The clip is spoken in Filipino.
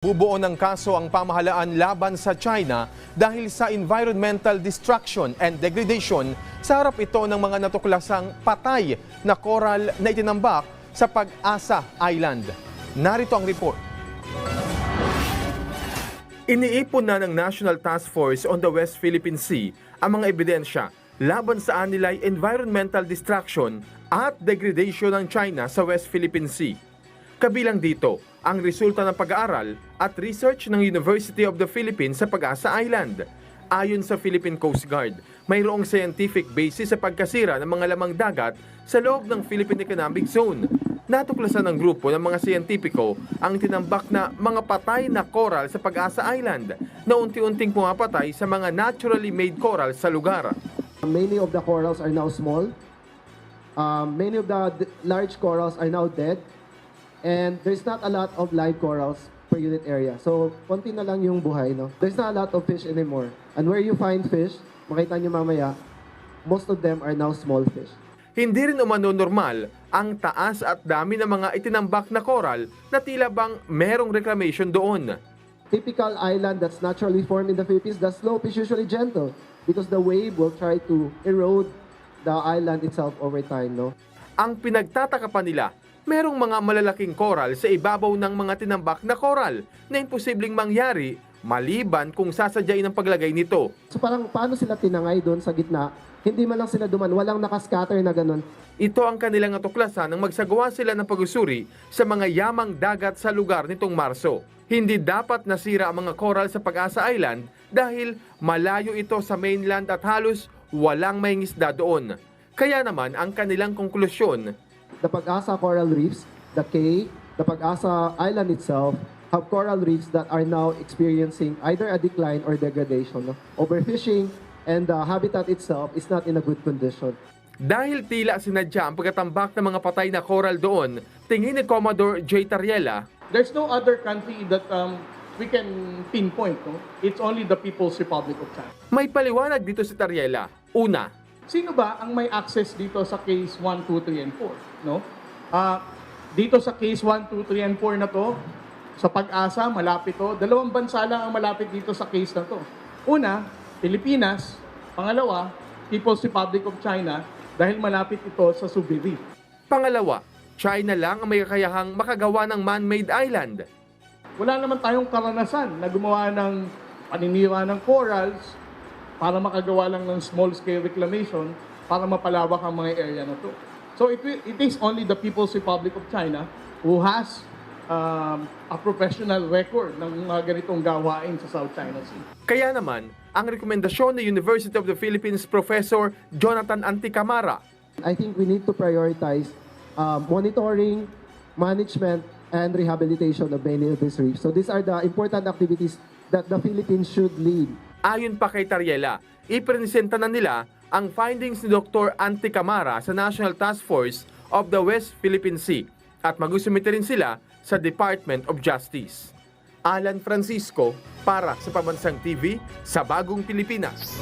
Bubuo ng kaso ang pamahalaan laban sa China dahil sa environmental destruction and degradation sa harap ito ng mga natuklasang patay na coral na itinambak sa Pag-asa Island. Narito ang report. Iniipon na ng National Task Force on the West Philippine Sea ang mga ebidensya laban sa anilay environmental destruction at degradation ng China sa West Philippine Sea. Kabilang dito ang resulta ng pag-aaral at research ng University of the Philippines sa Pag-asa Island. Ayon sa Philippine Coast Guard, mayroong scientific basis sa pagkasira ng mga lamang dagat sa loob ng Philippine Economic Zone. Natuklasan ng grupo ng mga siyentipiko ang tinambak na mga patay na coral sa Pag-asa Island na unti-unting pumapatay sa mga naturally made coral sa lugar. Many of the corals are now small. Um, many of the large corals are now dead. And there's not a lot of live corals per unit area. So, konti na lang yung buhay, no? There's not a lot of fish anymore. And where you find fish, makita nyo mamaya, most of them are now small fish. Hindi rin umano normal ang taas at dami ng mga itinambak na coral na tila bang merong reclamation doon. Typical island that's naturally formed in the Philippines, the slope is usually gentle because the wave will try to erode the island itself over time, no? Ang pinagtataka pa nila, merong mga malalaking coral sa ibabaw ng mga tinambak na coral na imposibleng mangyari maliban kung sasadyain ang paglagay nito. So parang paano sila tinangay doon sa gitna? Hindi man lang sila duman, walang nakascatter na ganun. Ito ang kanilang natuklasan nang magsagawa sila ng pag-usuri sa mga yamang dagat sa lugar nitong Marso. Hindi dapat nasira ang mga coral sa Pag-asa Island dahil malayo ito sa mainland at halos walang may ngisda doon. Kaya naman ang kanilang konklusyon, The Pag-asa Coral Reefs, the K, the Pag-asa Island itself, have coral reefs that are now experiencing either a decline or degradation. No? Overfishing and the habitat itself is not in a good condition. Dahil tila sinadya ang pagkatambak ng mga patay na coral doon, tingin ni Commodore J. Tariela, There's no other country that um, we can pinpoint. No? It's only the People's Republic of China. may paliwanag dito si Tariela. Una, Sino ba ang may access dito sa case 1, 2, 3, and 4? No? Ah, dito sa case 1, 2, 3, and 4 na to, sa pag-asa, malapit to. Dalawang bansa lang ang malapit dito sa case na to. Una, Pilipinas. Pangalawa, People's Republic of China dahil malapit ito sa Subi Reef. pangalawa, China lang ang may kakayahang makagawa ng man-made island. wala naman tayong karanasan na gumawa ng paninira ng corals para makagawa lang ng small-scale reclamation para mapalawak ang mga area na to. So it, it is only the People's Republic of China who has um, a professional record ng mga ganitong gawain sa South China Sea. Kaya naman, ang rekomendasyon ni University of the Philippines Professor Jonathan Anticamara I think we need to prioritize uh, monitoring, management, and rehabilitation of many of these reefs. So these are the important activities that the Philippines should lead. Ayon pa kay Tariela, ipresenta na nila ang findings ni Dr. Anticamara sa National Task Force of the West Philippine Sea at magusumite rin sila sa Department of Justice. Alan Francisco para sa Pambansang TV sa Bagong Pilipinas.